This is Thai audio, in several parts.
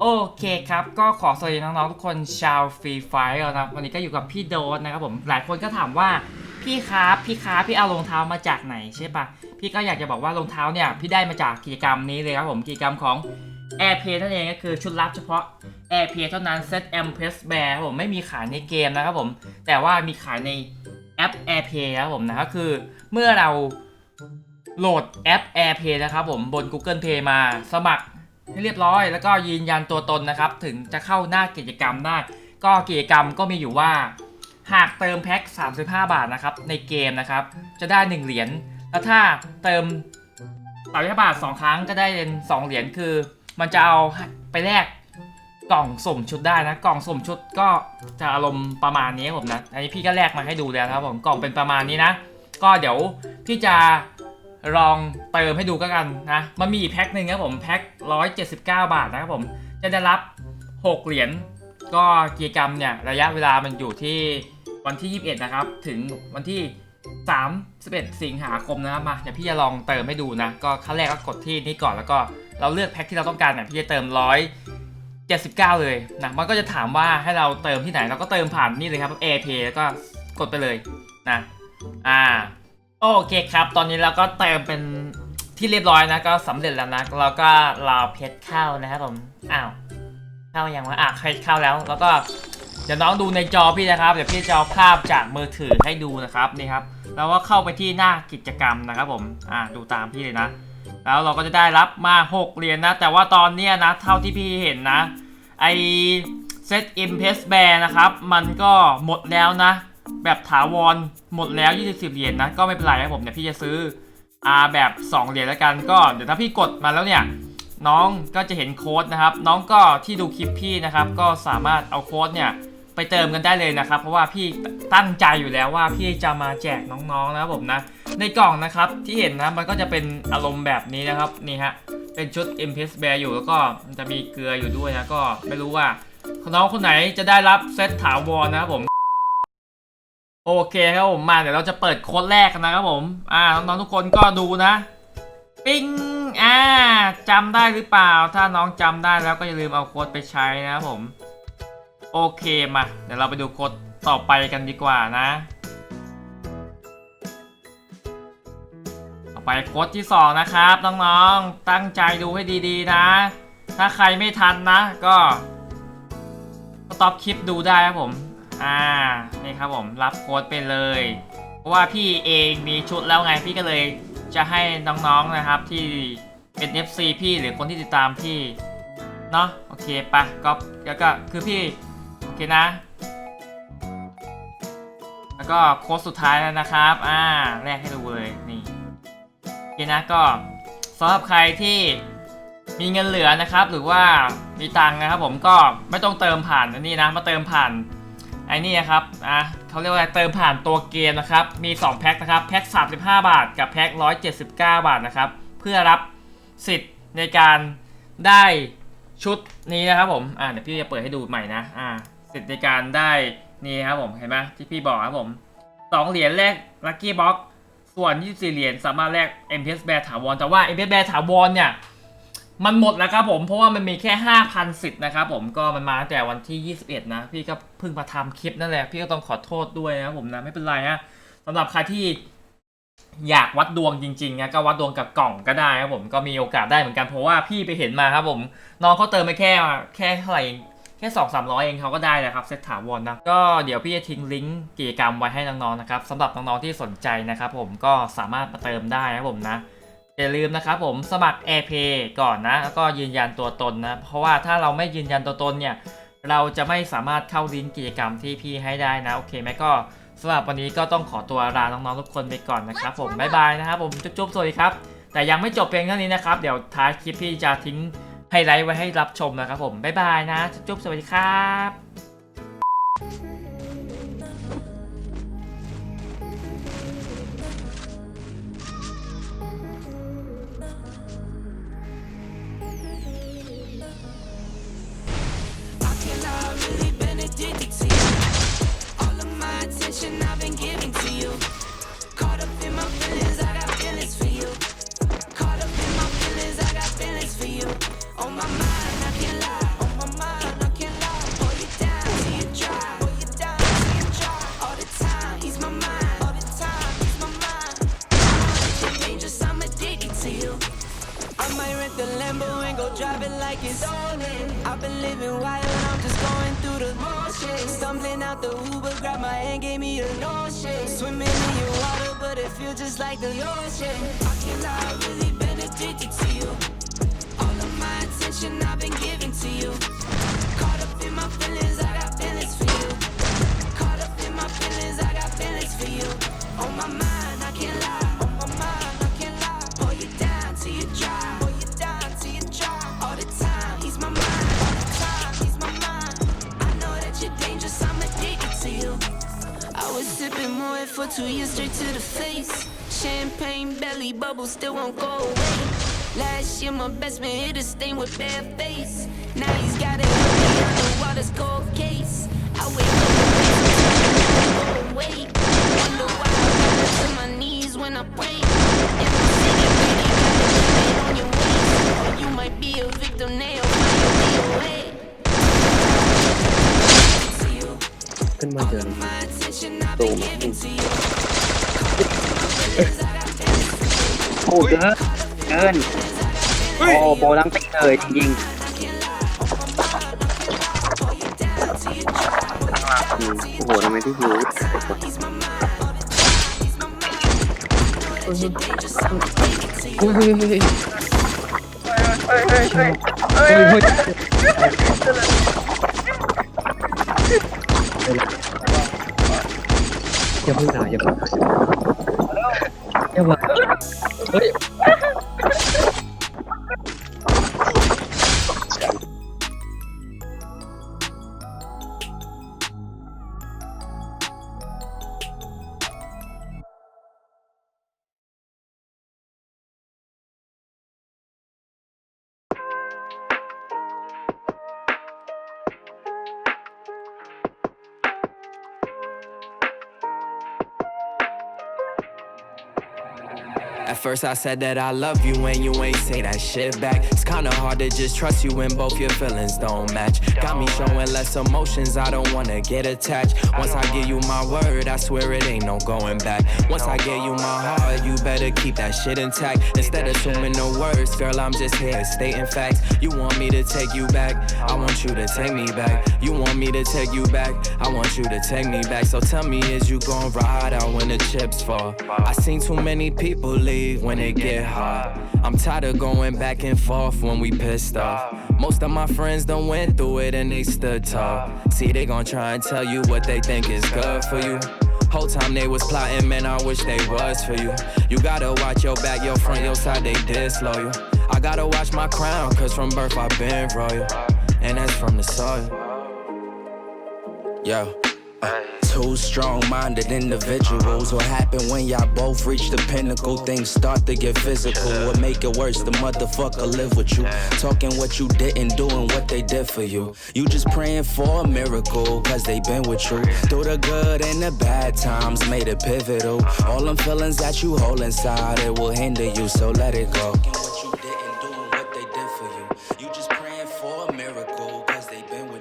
โอเคครับ ก็ขอสวัสดีน้องๆทุกคนชาวฟรีไฟร์นะครับวันนี้ก็อยู่กับพี่โดนนะครับผมหลายคนก็ถามว่าพี่ครับพี่ครับพี่เอารองเท้ามาจากไหนใช่ปะพี่ก็อยากจะบอกว่ารองเท้าเนี่ยพี่ได้มาจากกิจกรรมนี้เลยครับผมกิจกรรมของ AirPlay นั่นเองก็คือชุดลับเฉพาะ AirPlay เท่านั้น Set M Press Bear ครับผมไม่มีขายในเกมนะครับผม แต่ว่ามีขายในแอป AirPlay ครับผมนะก็คือเมื่อเราโหลดแอป AirPlay นะครับผมบน Google Play มาสมัคร ให้เรียบร้อย แล้วก็ยืนยันตัวตนนะครับ ถึงจะเข้าหน้ากิจกรรมได้ ก็กิจกรรมก็มีอยู่ว่า หากเติมแพ็ค35 บาทนะครับ ในเกมนะครับ จะได้ 1 เหรียญ แล้วถ้าเติม35บาท 2 ครั้งก็ได้เป็น2เหรียญ คือ มันจะเอาไปแลกกล่องสมชุดได้นะ กล่องสมชุดก็จะอารมณ์ประมาณนี้ผมนะ อันนี้พี่ก็แลกมาให้ดูแล้วครับผม กล่องเป็นประมาณนี้นะ ก็เดี๋ยวพี่จะ ลองเติมให้ดูก็กันนะ มันมีอีกแพ็คหนึ่งครับผมแพ็ค179 บาทนะครับผม จะได้รับ 6 เหรียญก็กิจกรรมเนี่ยระยะเวลามันอยู่ที่วันที่ 21 นะครับ ถึงวันที่ 31 สิงหาคมนะครับมาเดี๋ยวพี่จะลองเติมให้ดูนะ ก็ขั้นแรกก็กดที่นี่ก่อนแล้วก็เราเลือกแพ็คที่เราต้องการเนี่ยพี่จะเติม 179 เลยนะมันก็จะถามว่าให้เราเติมที่ไหนเราก็เติมผ่านนี่เลยครับ AirPay แล้วก็กดไปเลยนะอ่า โอเคครับ ตอนนี้เราก็เติมเป็นที่เรียบร้อยนะ ก็สำเร็จแล้วนะ เราก็รอเพชรเข้านะครับผม อ้าว เข้ายังวะอะเพชรเข้าแล้ว แล้วก็เดี๋ยวน้องดูในจอพี่นะครับ เดี๋ยวพี่จะเอาภาพจากมือถือให้ดูนะครับ นี่ครับ แล้วก็เข้าไปที่หน้ากิจกรรมนะครับผม อ่าดูตามพี่เลยนะ แล้วเราก็จะได้รับมา 6 เหรียญนะ แต่ว่าตอนเนี้ยนะ เท่าที่พี่เห็นนะ ไอเซตอิมเพสแบร์นะครับ มันก็หมดแล้วนะ แบบถาวรหมดแล้ว 20เหรียญนะก็ไม่เป็นไรครับผมเดี๋ยพี่จะซื้ออาแบบ 2 เหรียญแล้วกันก็เดี๋ยวถ้าพี่กดมาแล้วเนี่ยน้องก็จะเห็นโค้ดนะครับ น้องก็ที่ดูคลิปพี่นะครับก็สามารถเอาโค้ดเนี่ยไปเติมกันได้เลยนะครับ เพราะว่าพี่ตั้งใจอยู่แล้วว่าพี่จะมาแจกน้องๆนะครับผมนะ ในกล่องนะครับที่เห็นนะมันก็จะเป็นอารมณ์แบบนี้นะครับนี่ฮะเป็นชุด m p s Bear อยู่แล้วก็จะมีเกลืออยู่ด้วยนะก็ไม่รู้ว่าน้องคนไหนจะได้รับเซตถาวรนะครับผม โอเคครับผมมาเดี๋ยวเราจะเปิดโค้ดแรกกันนะครับผม อ่าน้องๆทุกคนก็ดูนะ ปิ้งอ่าจำได้หรือเปล่า ถ้าน้องจำได้แล้วก็อย่าลืมเอาโค้ดไปใช้นะครับผม โอเคมา เดี๋ยวเราไปดูโค้ดต่อไปกันดีกว่านะต่อไปโค้ดที่ 2 นะครับน้องๆตั้งใจดูให้ดีๆนะ ถ้าใครไม่ทันนะ ก็สต็อปคลิปดูได้ครับผม อ่านี่ครับผมรับโค้ดไปเลย เพราะว่าพี่เองมีชุดแล้วไงพี่ก็เลยจะให้น้องๆนะครับที่เป็น FC พี่หรือคนที่ติดตามพี่เนาะโอเคปะก็แล้วก็คือพี่โอเคนะ แล้วก็โค้ดสุดท้ายแล้วนะครับอ่าแรกให้ดูเลยนี่โอเคนะก็สำหรับใครที่มีเงินเหลือนะครับ หรือว่ามีตังค์นะครับ ผมก็ไม่ต้องเติมผ่านนนี้นะ มาเติมผ่าน ไอ้นี่ครับ อะเขาเรียกว่าเติมผ่านตัวเกมนะครับ มี 2 แพ็คนะครับ แพ็ค35 บาท กับแพ็ค179 บาทนะครับ เพื่อรับสิทธิ์ในการได้ชุดนี้นะครับผม อ่าเดี๋ยวพี่จะเปิดให้ดูใหม่นะ อ่าสิทธิ์ในการได้นี่ครับผม เห็นไหมที่พี่บอกครับผม 2 เหรียญแรกลัคกี้บ็อกส่วน 24 เหรียญสามารถแลก MPS Bear ถาวร แต่ว่า MPS Bear ถาวรเนี่ย มันหมดแล้วครับผมเพราะว่ามันมีแค่ 5,000สิทธิ์นะครับผมก็มันมาตั้งแต่วันที่ 21 นะ พี่ก็เพิ่งมาทำคลิปนั่นแหละ พี่ก็ต้องขอโทษด้วยนะผมนะไม่เป็นไรฮะสำหรับใครที่อยากวัดดวงจริงๆนะก็วัดดวงกับกล่องก็ได้ครับผมก็มีโอกาสได้เหมือนกันเพราะว่าพี่ไปเห็นมาครับผมน้องเขาเติมไปแค่แค่เท่าไหร่แค่สองสามร้อยเองเขาก็ได้แล้วครับเซตถาวรนะก็เดี๋ยวพี่จะทิ้งลิงก์กิจกรรมไว้ให้น้องๆนะครับสำหรับน้องๆที่สนใจนะครับผมก็สามารถมาเติมได้นะผมนะ อย่าลืมนะครับผมสมัคร AirPay ก่อนนะ แล้วก็ยืนยันตัวตนนะ เพราะว่าถ้าเราไม่ยืนยันตัวตนเนี่ย เราจะไม่สามารถเข้าลิงก์กิจกรรมที่พี่ให้ได้นะ โอเคไหมก็สำหรับวันนี้ก็ต้องขอตัวลาน้องๆทุกคนไปก่อนนะครับผมบ๊ายบายนะครับผมจุ๊บๆสวัสดีครับ แต่ยังไม่จบเพียงเท่านี้นะครับ เดี๋ยวท้ายคลิปพี่จะทิ้งไฮไลท์ไว้ให้รับชมนะครับผมบ๊ายบายนะ จุ๊บๆสวัสดีครับ living wild, I'm just going through the motions. Stumbling out the Uber, grab my hand, gave me a notion. Swimming in your water, but it feels just like the ocean. I can't lie, I've really been addicted to you. All of my attention I've been giving to you. Caught up in my feelings, I got feelings for you. Caught up in my feelings, I got feelings for you. On my mind, two years straight to the face. Champagne belly bubbles still won't go away. Last year my best man hit a stain with bare face. Now he's got it underwater's cold case. I wake up go away. Wonder why I got to my knees when I pray. And the city really got on your waist. Or you might be a victim now, find your way. To you. อ้เกินเกินโอ้โบลังติกเลยจริงๆอืมโอ้โหทำไมที่หิวอย่าเพิ่งหนาวอย่าเพิ่งหนาวอย่ามา เฮ้ย At first I said that I love you and you ain't say that shit back. It's kinda hard to just trust you when both your feelings don't match. Got me showing less emotions, I don't wanna get attached. Once I give you my word, I swear it ain't no going back. Once I give you my heart, you better keep that shit intact. Instead of assuming the worst, girl, I'm just here stating facts. You want me to take you back, I want you to take me back. You want me to take you back, I want you to take me back. So tell me, is you gon' ride out when the chips fall? I seen too many people leave when it get hot. I'm tired of going back and forth when we pissed off. Most of my friends done went through it and they stood tall. See, they gon' try and tell you what they think is good for you. Whole time they was plotting, man, I wish they was for you. You gotta watch your back, your front, your side, they disloyal. I gotta watch my crown, cause from birth I've been royal. And that's from the soil. Yo. uh, Two strong-minded individuals. What happen when y'all both reach the pinnacle? Things start to get physical. What make it worse? The motherfucker live with you, talking what you didn't, doing what they did for you. You just praying for a miracle, cause they been with you through the good and the bad times. Made it pivotal. All them feelings that you hold inside, it will hinder you. So let it go.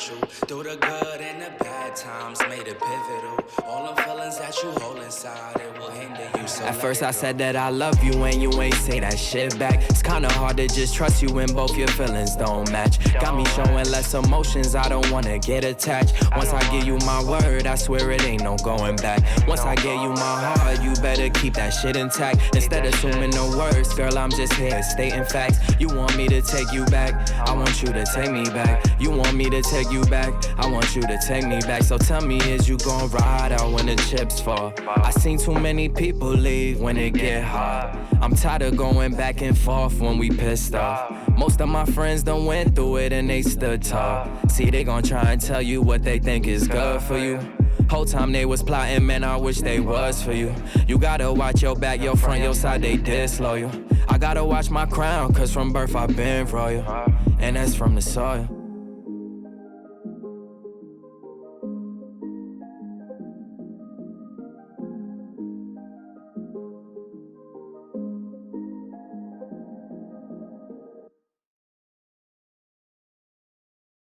They been with you through the good and the bad times. Made it pivotal. All them feelings that you hold inside, it will hinder you. So At first, I said that I love you, and you ain't say that shit back. It's kinda hard to just trust you when both your feelings don't match. Got me showing less emotions, I don't wanna get attached. Once I give you my word, I swear it ain't no going back. Once I gave you my heart, you better keep that shit intact. Instead of assuming the worst, girl, I'm just here stating facts. You want me to take you back, I want you to take me back. You want me to take you back, I want you to take me back. So tell me, is you gon' ride out when the chips fall? I seen too many people leave when it get hot. I'm tired of going back and forth when we pissed off. Most of my friends done went through it and they stood tall. See, they gon' try and tell you what they think is good for you. Whole time they was plotting, man, I wish they was for you. You gotta watch your back, your front, your side, they disloyal. I gotta watch my crown, cause from birth I've been royal. And that's from the soil.